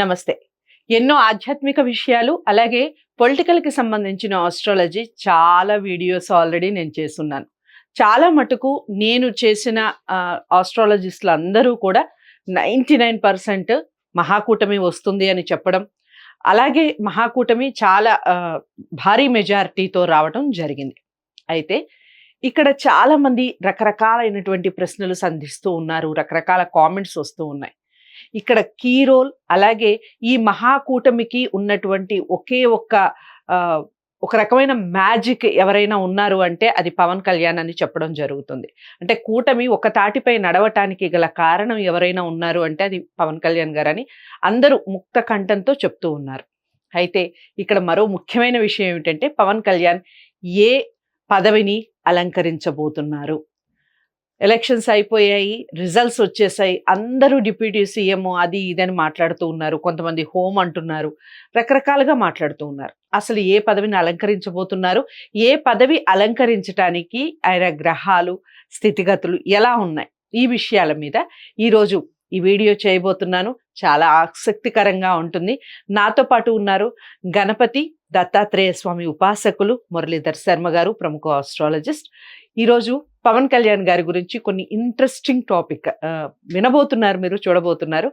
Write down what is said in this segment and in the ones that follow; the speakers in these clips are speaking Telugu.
నమస్తే. ఎన్నో ఆధ్యాత్మిక విషయాలు అలాగే పొలిటికల్కి సంబంధించిన ఆస్ట్రాలజీ చాలా వీడియోస్ ఆల్రెడీ నేను చేస్తున్నాను. చాలా మటుకు నేను చేసిన ఆస్ట్రాలజిస్టులు అందరూ కూడా నైంటీ నైన్ పర్సెంట్ మహాకూటమి వస్తుంది అని చెప్పడం అలాగే మహాకూటమి చాలా భారీ మెజారిటీతో రావడం జరిగింది. అయితే ఇక్కడ చాలా మంది రకరకాలైనటువంటి ప్రశ్నలు సంధిస్తూ ఉన్నారు రకరకాల కామెంట్స్ వస్తూ ఉన్నాయి. ఇక్కడ కీ రోల్ అలాగే ఈ మహాకూటమికి ఉన్నటువంటి ఒకే ఒక్క ఒక రకమైన మ్యాజిక్ ఎవరైనా ఉన్నారు అంటే అది పవన్ కళ్యాణ్ అని చెప్పడం జరుగుతుంది. అంటే కూటమి ఒక తాటిపై నడవటానికి గల కారణం ఎవరైనా ఉన్నారు అంటే అది పవన్ కళ్యాణ్ గారని అందరూ ముక్త కంఠంతో చెప్తూ ఉన్నారు. అయితే ఇక్కడ మరో ముఖ్యమైన విషయం ఏమిటంటే పవన్ కళ్యాణ్ ఏ పదవిని అలంకరించబోతున్నారు? ఎలక్షన్స్ అయిపోయాయి రిజల్ట్స్ వచ్చేసాయి. అందరూ డిప్యూటీ సీఎం అది ఇదని మాట్లాడుతూ ఉన్నారు. కొంతమంది హోమ్ అంటున్నారు. రకరకాలుగా మాట్లాడుతూ ఉన్నారు. అసలు ఏ పదవిని అలంకరించబోతున్నారు? ఏ పదవి అలంకరించడానికి ఆయన గ్రహాలు స్థితిగతులు ఎలా ఉన్నాయి? ఈ విషయాల మీద ఈరోజు ఈ వీడియో చేయబోతున్నాను. చాలా ఆసక్తికరంగా ఉంటుంది. నాతో పాటు ఉన్నారు గణపతి దత్తాత్రేయ స్వామి ఉపాసకులు మురళీధర్ శర్మ గారు ప్రముఖ ఆస్ట్రాలజిస్ట్. ఈరోజు పవన్ కళ్యాణ్ గారి గురించి కొన్ని ఇంట్రెస్టింగ్ టాపిక్ వినబోతున్నారు మీరు చూడబోతున్నారు.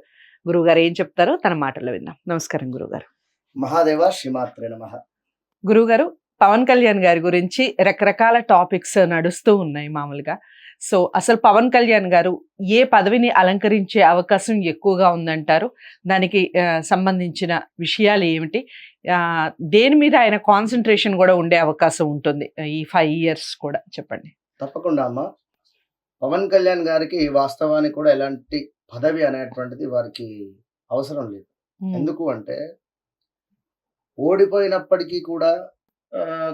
గురువుగారు ఏం చెప్తారో తన మాటల్లో విందాం. నమస్కారం గురువుగారు. మహాదేవ శ్రీమాత్రే నమ. గురువుగారు పవన్ కళ్యాణ్ గారి గురించి రకరకాల టాపిక్స్ నడుస్తూ ఉన్నాయి మామూలుగా. సో అసలు పవన్ కళ్యాణ్ గారు ఏ పదవిని అలంకరించే అవకాశం ఎక్కువగా ఉందంటారు? దానికి సంబంధించిన విషయాలు ఏమిటి? దేని మీద ఆయన కాన్సన్ట్రేషన్ కూడా ఉండే అవకాశం ఉంటుంది. ఈ ఫైవ్ ఇయర్స్ కూడా చెప్పండి. తప్పకుండా అమ్మ. పవన్ కళ్యాణ్ గారికి వాస్తవానికి కూడా ఎలాంటి పదవి అనేటువంటిది వారికి అవసరం లేదు. ఎందుకు అంటే ఓడిపోయినప్పటికీ కూడా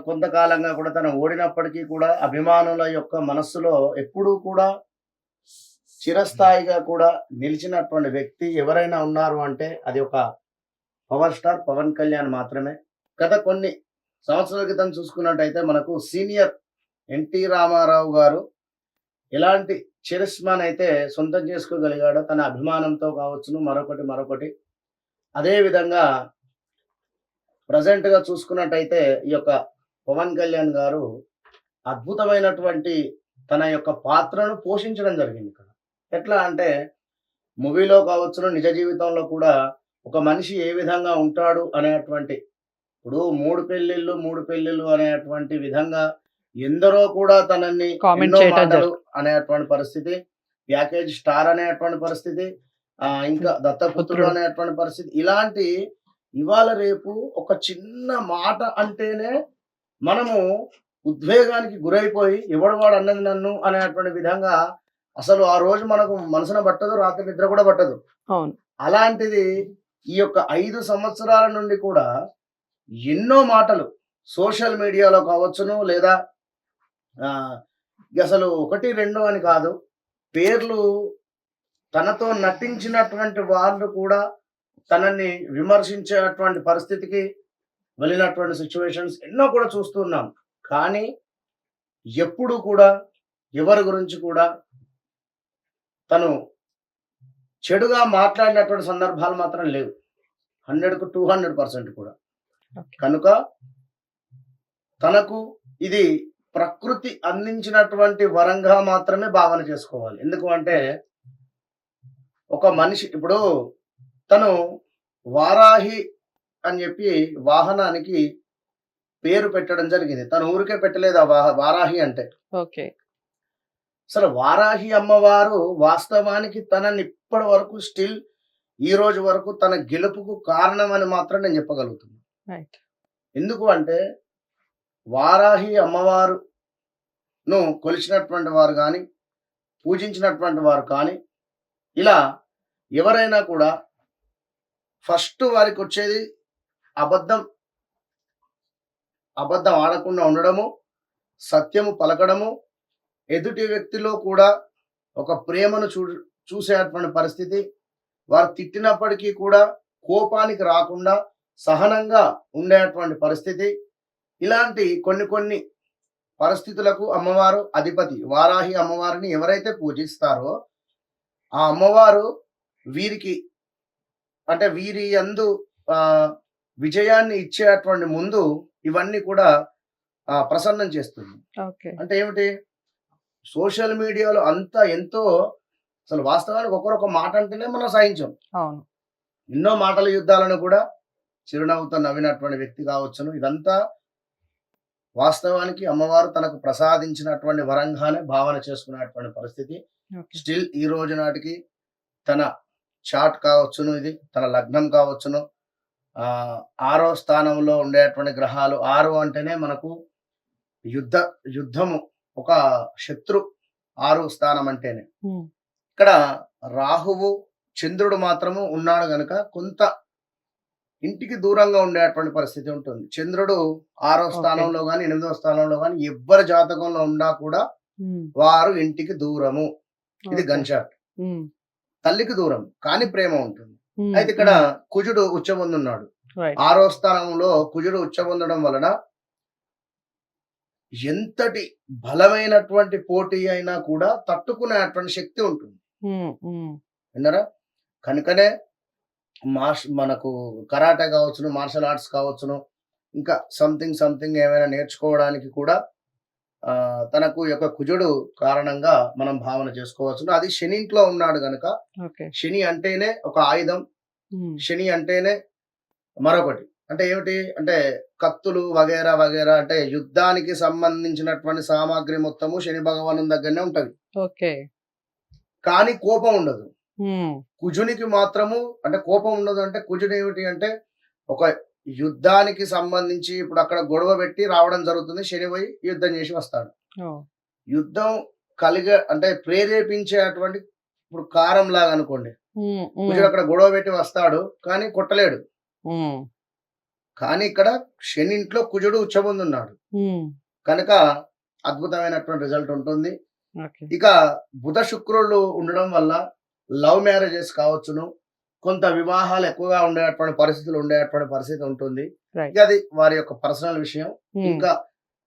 కొంతకాలంగా కూడా తను ఓడినప్పటికీ కూడా అభిమానుల యొక్క మనస్సులో ఎప్పుడూ కూడా చిరస్థాయిగా కూడా నిలిచినటువంటి వ్యక్తి ఎవరైనా ఉన్నారు అంటే అది ఒక పవర్ స్టార్ పవన్ కళ్యాణ్ మాత్రమే. గత కొన్ని సంవత్సరాల క్రితం చూసుకున్నట్టయితే మనకు సీనియర్ ఎన్టీ రామారావు గారు ఎలాంటి చిరస్మాన్ అయితే సొంతం చేసుకోగలిగాడో తన అభిమానంతో కావచ్చును మరొకటి మరొకటి. అదే విధంగా గా చూసుకున్నట్టయితే ఈ యొక్క పవన్ కళ్యాణ్ గారు అద్భుతమైనటువంటి తన యొక్క పాత్రను పోషించడం జరిగింది ఇక్కడ. ఎట్లా అంటే మూవీలో కావచ్చును నిజ జీవితంలో కూడా ఒక మనిషి ఏ విధంగా ఉంటాడు అనేటువంటి ఇప్పుడు మూడు పెళ్ళిళ్ళు మూడు పెళ్ళిళ్ళు అనేటువంటి విధంగా ఎందరో కూడా తనని అనేటువంటి పరిస్థితి ప్యాకేజ్ స్టార్ అనేటువంటి పరిస్థితి ఆ ఇంకా దత్తపుత్రుడు పుత్రుడు. అనేటువంటి పరిస్థితి. ఇలాంటి ఇవాళ రేపు ఒక చిన్న మాట అంటేనే మనము ఉద్వేగానికి గురైపోయి ఎవడు వాడు అన్నది నన్ను అనేటువంటి విధంగా అసలు ఆ రోజు మనకు మనసున పట్టదు రాత్రి నిద్ర కూడా పట్టదు. అలాంటిది ఈ యొక్క ఐదు సంవత్సరాల నుండి కూడా ఎన్నో మాటలు సోషల్ మీడియాలో కావచ్చును లేదా అసలు ఒకటి రెండు అని కాదు. పేర్లు తనతో నటించినటువంటి వాళ్ళు కూడా తనని విమర్శించేటువంటి పరిస్థితికి వెళ్ళినటువంటి సిచ్యువేషన్స్ ఎన్నో కూడా చూస్తున్నాం కానీ ఎప్పుడు కూడా ఎవరి గురించి కూడా తను చెడుగా మాట్లాడినటువంటి సందర్భాలు మాత్రం లేవు. హండ్రెడ్కు టూ హండ్రెడ్ పర్సెంట్ కూడా. కనుక తనకు ఇది ప్రకృతి అందించినటువంటి వరంగా మాత్రమే భావన చేసుకోవాలి. ఎందుకు అంటే ఒక మనిషి ఇప్పుడు తను వారాహి అని చెప్పి వాహనానికి పేరు పెట్టడం జరిగింది. తను ఊరికే పెట్టలేదు ఆ వాహ- వారాహి అంటే. ఓకే. అసలు వారాహి అమ్మవారు వాస్తవానికి తనని ఇప్పటి వరకు స్టిల్ ఈ రోజు వరకు తన గెలుపుకు కారణం అని మాత్రం నేను చెప్పగలుగుతున్నాను ఎందుకు అంటే వారాహి ను కొలిచినటువంటి వారు కానీ పూజించినటువంటి వారు కానీ ఇలా ఎవరైనా కూడా ఫస్ట్ వారికి వచ్చేది అబద్ధం. అబద్ధం ఆడకుండా ఉండడము సత్యము పలకడము ఎదుటి వ్యక్తిలో కూడా ఒక ప్రేమను చూ చూసేటువంటి పరిస్థితి వారు తిట్టినప్పటికీ కూడా కోపానికి రాకుండా సహనంగా ఉండేటువంటి పరిస్థితి. ఇలాంటి కొన్ని కొన్ని పరిస్థితులకు అమ్మవారు అధిపతి వారాహి అమ్మవారిని ఎవరైతే పూజిస్తారో ఆ అమ్మవారు వీరికి అంటే వీరి ఆ, విజయాన్ని ఇచ్చేటువంటి ముందు ఇవన్నీ కూడా ఆ, ప్రసన్నం చేస్తుంది. అంటే ఏమిటి? సోషల్ మీడియాలో అంత ఎంతో అసలు వాస్తవానికి ఒకరొక మాట అంటేనే మనం సహించాం. అవును. ఎన్నో మాటల యుద్ధాలను కూడా చిరునవ్వుతో నవ్వినటువంటి వ్యక్తి కావచ్చును. ఇదంతా వాస్తవానికి అమ్మవారు తనకు ప్రసాదించినటువంటి వరంగానే భావన చేసుకున్నటువంటి పరిస్థితి. స్టిల్ ఈ రోజు నాటికి తన చాట్ కావచ్చును ఇది తన లగ్నం కావచ్చును. ఆ ఆరో స్థానంలో ఉండేటువంటి గ్రహాలు ఆరు అంటేనే మనకు యుద్ధ యుద్ధము ఒక శత్రు ఆరు స్థానం అంటేనే. ఇక్కడ రాహువు చంద్రుడు మాత్రము ఉన్నాడు గనుక కొంత ఇంటికి దూరంగా ఉండేటువంటి పరిస్థితి ఉంటుంది. చంద్రుడు ఆరో. స్థానంలో గాని ఎనిమిదో స్థానంలో గాని ఎవ్వరి జాతకంలో ఉన్నా కూడా వారు ఇంటికి దూరము. ఇది ఓకే. Gun shot. ఉమ్, తల్లికి దూరం కానీ ప్రేమ ఉంటుంది. అయితే ఇక్కడ కుజుడు ఉచ్చబొందున్నాడు. ఆరో స్థానంలో కుజుడు ఉచ్చబొందడం వలన ఎంతటి బలమైనటువంటి పోటీ అయినా కూడా తట్టుకునేటువంటి శక్తి ఉంటుంది. విన్నారా? కనుకనే మార్ష్ మనకు కరాటే కావచ్చును మార్షల్ ఆర్ట్స్ కావచ్చును ఇంకా సంథింగ్ సంథింగ్ ఏమైనా నేర్చుకోవడానికి కూడా తనకు యొక్క కుజుడు కారణంగా మనం భావన చేసుకోవచ్చును. అది శని ఇంట్లో ఉన్నాడు గనుక శని అంటేనే ఒక ఆయుధం శని అంటేనే మరొకటి. అంటే ఏమిటి? అంటే కత్తులు వగేరా వగేరా అంటే యుద్ధానికి సంబంధించినటువంటి సామాగ్రి మొత్తము శని భగవాను దగ్గరనే ఉంటది. ఓకే. కానీ కోపం ఉండదు. కుజునికి మాత్రము అంటే కోపం ఉండదు అంటే కుజుడు ఏమిటి అంటే ఒక యుద్ధానికి సంబంధించి ఇప్పుడు అక్కడ గొడవ పెట్టి రావడం జరుగుతుంది. శని పోయి యుద్ధం చేసి వస్తాడు. యుద్ధం కలిగే అంటే ప్రేరేపించేటువంటి ఇప్పుడు కారం లాగా అనుకోండి. కుజుడు అక్కడ గొడవ పెట్టి వస్తాడు కానీ కొట్టలేడు. కానీ ఇక్కడ శని ఇంట్లో కుజుడు ఉచ్చబొందున్నాడు. కనుక అద్భుతమైనటువంటి రిజల్ట్ ఉంటుంది. ఇక బుధ శుక్రులు ఉండడం వల్ల లవ్ మ్యారేజెస్ కావచ్చును. కొంత వివాహాలు ఎక్కువగా ఉండేటువంటి పరిస్థితులు ఉండేటువంటి పరిస్థితి ఉంటుంది. ఇక అది వారి యొక్క పర్సనల్ విషయం. ఉమ్, ఇంకా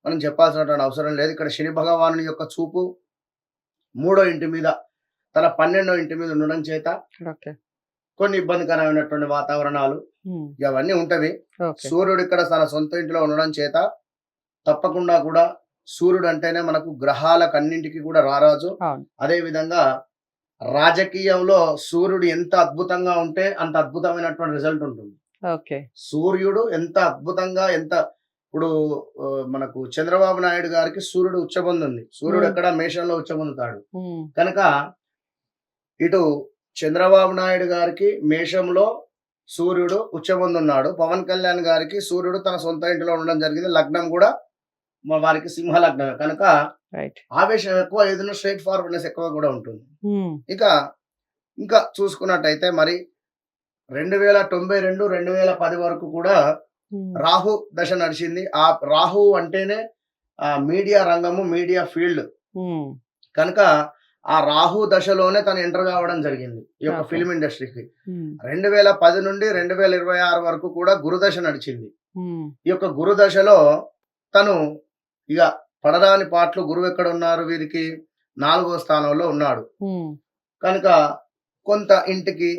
మనం చెప్పాల్సినటువంటి అవసరం లేదు. ఇక్కడ శని భగవాను యొక్క చూపు మూడో ఇంటి మీద తన పన్నెండో ఇంటి మీద ఉండడం చేత కొన్ని ఇబ్బందికరమైనటువంటి వాతావరణాలు ఉమ్, ఇవన్నీ ఉంటవి. సూర్యుడు ఇక్కడ తన సొంత ఇంటిలో ఉండడం చేత తప్పకుండా కూడా సూర్యుడు అంటేనే మనకు గ్రహాలకన్నింటికి కూడా రారాజు. అదే విధంగా రాజకీయంలో సూర్యుడు ఎంత అద్భుతంగా ఉంటే అంత అద్భుతమైనటువంటి రిజల్ట్ ఉంటుంది. ఓకే. సూర్యుడు ఎంత అద్భుతంగా ఎంత ఇప్పుడు మనకు చంద్రబాబు నాయుడు గారికి సూర్యుడు ఉచ్చబొంది ఉంది సూర్యుడు. ఎక్కడ మేషంలో ఉచ్చబొందుతాడు. కనుక ఇటు చంద్రబాబు నాయుడు గారికి మేషంలో సూర్యుడు ఉచ్చబొందున్నాడు. పవన్ కళ్యాణ్ గారికి సూర్యుడు తన సొంత ఇంటిలో ఉండడం జరిగింది. లగ్నం కూడా వారికి సింహ లగ్నమే కనుక ఆవేశం ఎక్కువ ఏదైనా స్ట్రైట్ ఫార్వర్డ్నెస్ ఎక్కువ కూడా ఉంటుంది. ఉమ్, ఇక ఇంకా చూసుకున్నట్టయితే మరి రెండు వేల తొంభై రెండు రెండు వేల పది వరకు కూడా ఉమ్, రాహు దశ నడిచింది. ఆ రాహు అంటేనే ఆ మీడియా రంగము మీడియా ఫీల్డ్. ఉమ్, కనుక ఆ రాహు దశలోనే తను ఎంటర్ కావడం జరిగింది ఈ యొక్క. ఫిల్మ్ ఇండస్ట్రీకి రెండు వేల పది నుండి రెండు వేల ఇరవై ఆరు వరకు కూడా గురుదశ నడిచింది. ఈ యొక్క గురుదశలో తను ఇక పడరాని పాటలు గురువు ఎక్కడ ఉన్నారు వీరికి? నాలుగో స్థానంలో ఉన్నాడు. కనుక కొంత ఇంటికి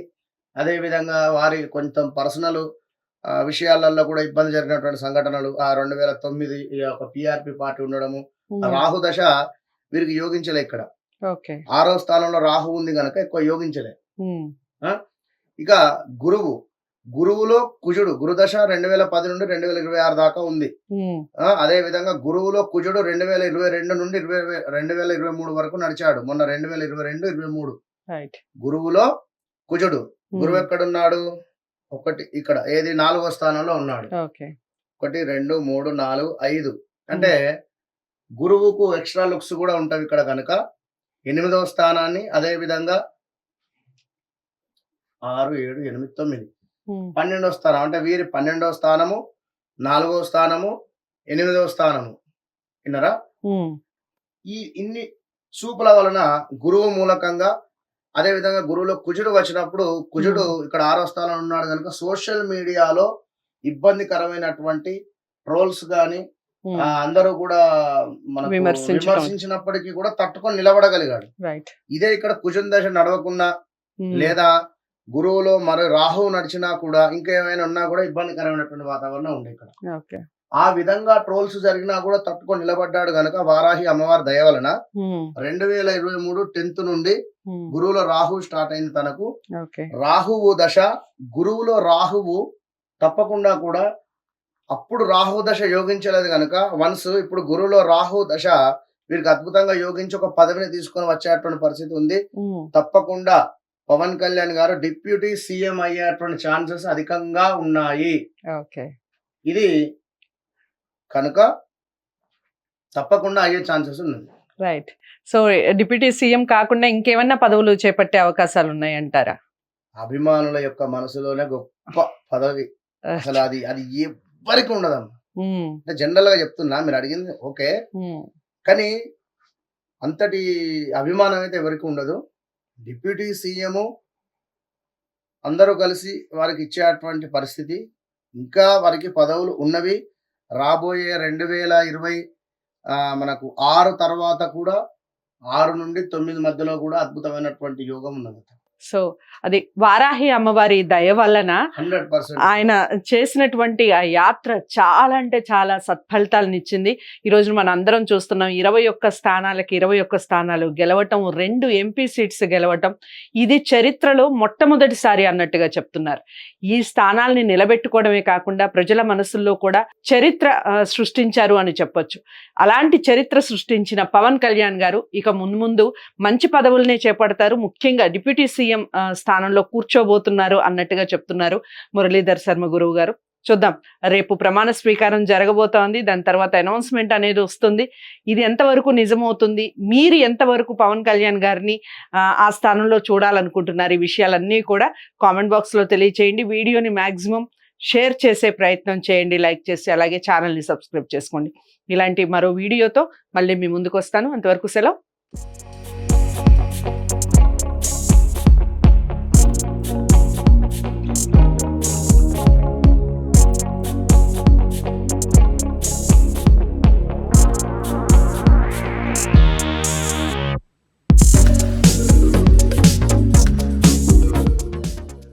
అదే విధంగా వారి కొంచెం పర్సనల్ విషయాలలో కూడా ఇబ్బంది జరిగినటువంటి సంఘటనలు ఆ రెండు వేల తొమ్మిది యొక్క పిఆర్పి పార్టీ ఉండడము రాహు దశ వీరికి యోగించలే ఇక్కడ. ఆరో స్థానంలో రాహు ఉంది కనుక ఎక్కువ యోగించలే. ఇక గురువు గురువులో కుజుడు గురుదశ రెండు వేల పది నుండి రెండు వేల ఇరవై ఆరు దాకా ఉంది. అదే విధంగా గురువులో కుజుడు రెండు వేల ఇరవై రెండు నుండి ఇరవై రెండు వేల ఇరవై మూడు వరకు నడిచాడు. మొన్న రెండు వేల ఇరవై రెండు ఇరవై మూడు. గురువులో కుజుడు. గురువు ఎక్కడున్నాడు? ఒకటి ఇక్కడ ఏది? నాలుగో స్థానంలో ఉన్నాడు. ఒకటి రెండు మూడు నాలుగు ఐదు. అంటే గురువుకు ఎక్స్ట్రా లుక్స్ కూడా ఉంటాయి ఇక్కడ కనుక ఎనిమిదవ స్థానాన్ని అదే విధంగా ఆరు ఏడు ఎనిమిది తొమ్మిది. ఉమ్, పన్నెండవ స్థానం అంటే వీరి పన్నెండవ స్థానము నాలుగవ స్థానము ఎనిమిదవ స్థానము. విన్నరా? ఈ ఇన్ని చూపుల వలన గురువు మూలకంగా అదే విధంగా గురువులో కుజుడు వచ్చినప్పుడు కుజుడు ఇక్కడ ఆరో స్థానంలో ఉన్నాడు కనుక సోషల్ మీడియాలో ఇబ్బందికరమైనటువంటి ట్రోల్స్ ఆ, అందరూ కూడా విమర్శించడం. విమర్శించినప్పటికీ కూడా తట్టుకొని నిలబడగలిగాడు. ఇదే ఇక్కడ కుజుని దశ నడవకుండా లేదా గురువులో మరి రాహువు నడిచినా కూడా ఇంకా ఏమైనా ఉన్నా కూడా ఇబ్బందికరమైనటువంటి వాతావరణం ఉండే ఇక్కడ. ఆ విధంగా ట్రోల్స్ జరిగినా కూడా తట్టుకొని నిలబడ్డాడు గనక వారాహి అమ్మవారి దయ వలన రెండు వేల ఇరవై మూడు టెన్త్ నుండి గురువులో రాహు స్టార్ట్ అయింది తనకు. రాహువు దశ గురువులో రాహువు తప్పకుండా కూడా అప్పుడు రాహు దశ యోగించలేదు కనుక వన్స్ ఇప్పుడు గురువులో రాహు దశ వీరికి అద్భుతంగా యోగించి ఒక పదవిని తీసుకొని వచ్చేటువంటి పరిస్థితి ఉంది. తప్పకుండా పవన్ కళ్యాణ్ గారు డిప్యూటీ సీఎం అయ్యేటువంటి ఛాన్సెస్ అధికంగా ఉన్నాయి. ఓకే. ఇది కనుక తప్పకుండా అయ్యే ఛాన్సెస్ ఉన్నది రైట్. సో డిప్యూటీ సీఎం కాకుండా ఇంకేమన్నా పదవులు చేపట్టే అవకాశాలు ఉన్నాయంటారా? అభిమానుల యొక్క మనసులోనే గొప్ప పదవి. అసలు అది అది ఎవ్వరికి ఉండదమ్మా. జనరల్గా చెప్తున్నా మీరు అడిగింది ఓకే. కానీ అంతటి అభిమానం అయితే ఎవరికి ఉండదు. డిప్యూటీ సీఎం అందరూ కలిసి వారికి ఇచ్చేటువంటి పరిస్థితి. ఇంకా వారికి పదవులు ఉన్నవి. రాబోయే రెండు వేల ఇరవై మనకు ఆరు తర్వాత కూడా ఆరు నుండి తొమ్మిది మధ్యలో కూడా అద్భుతమైనటువంటి యోగం ఉన్నది సో అది వారాహి అమ్మవారి దయ వలన ఆయన చేసినటువంటి ఆ యాత్ర చాలా అంటే చాలా సత్ఫలితాలను ఇచ్చింది ఈ రోజు మనం అందరం చూస్తున్నాం ఇరవై ఒక్క స్థానాలకి ఇరవై ఒక్క స్థానాలు గెలవటం రెండు ఎంపీ సీట్స్ గెలవటం. ఇది చరిత్రలో మొట్టమొదటిసారి అన్నట్టుగా చెప్తున్నారు. ఈ స్థానాల్ని నిలబెట్టుకోవడమే కాకుండా ప్రజల మనసుల్లో కూడా చరిత్ర సృష్టించారు అని చెప్పొచ్చు. అలాంటి చరిత్ర సృష్టించిన పవన్ కళ్యాణ్ గారు ఇక ముందు ముందు మంచి పదవులనే చేపడతారు. ముఖ్యంగా డిప్యూటీ సీఎం ఆ, స్థానంలో కూర్చోబోతున్నారు అన్నట్టుగా చెప్తున్నారు మురళీధర్ శర్మ గురువు గారు. చూద్దాం. రేపు ప్రమాణ స్వీకారం జరగబోతోంది. దాని తర్వాత అనౌన్స్మెంట్ అనేది వస్తుంది. ఇది ఎంతవరకు నిజమవుతుంది? మీరు ఎంతవరకు పవన్ కళ్యాణ్ గారిని ఆ, ఆ స్థానంలో చూడాలనుకుంటున్నారు? ఈ విషయాలన్నీ కూడా కామెంట్ బాక్స్లో తెలియచేయండి. వీడియోని మ్యాక్సిమం షేర్ చేసే ప్రయత్నం చేయండి. లైక్ చేసి అలాగే ఛానల్ని సబ్స్క్రైబ్ చేసుకోండి. ఇలాంటి మరో వీడియోతో మళ్ళీ మీ ముందుకు వస్తాను అంతవరకు సెలవు.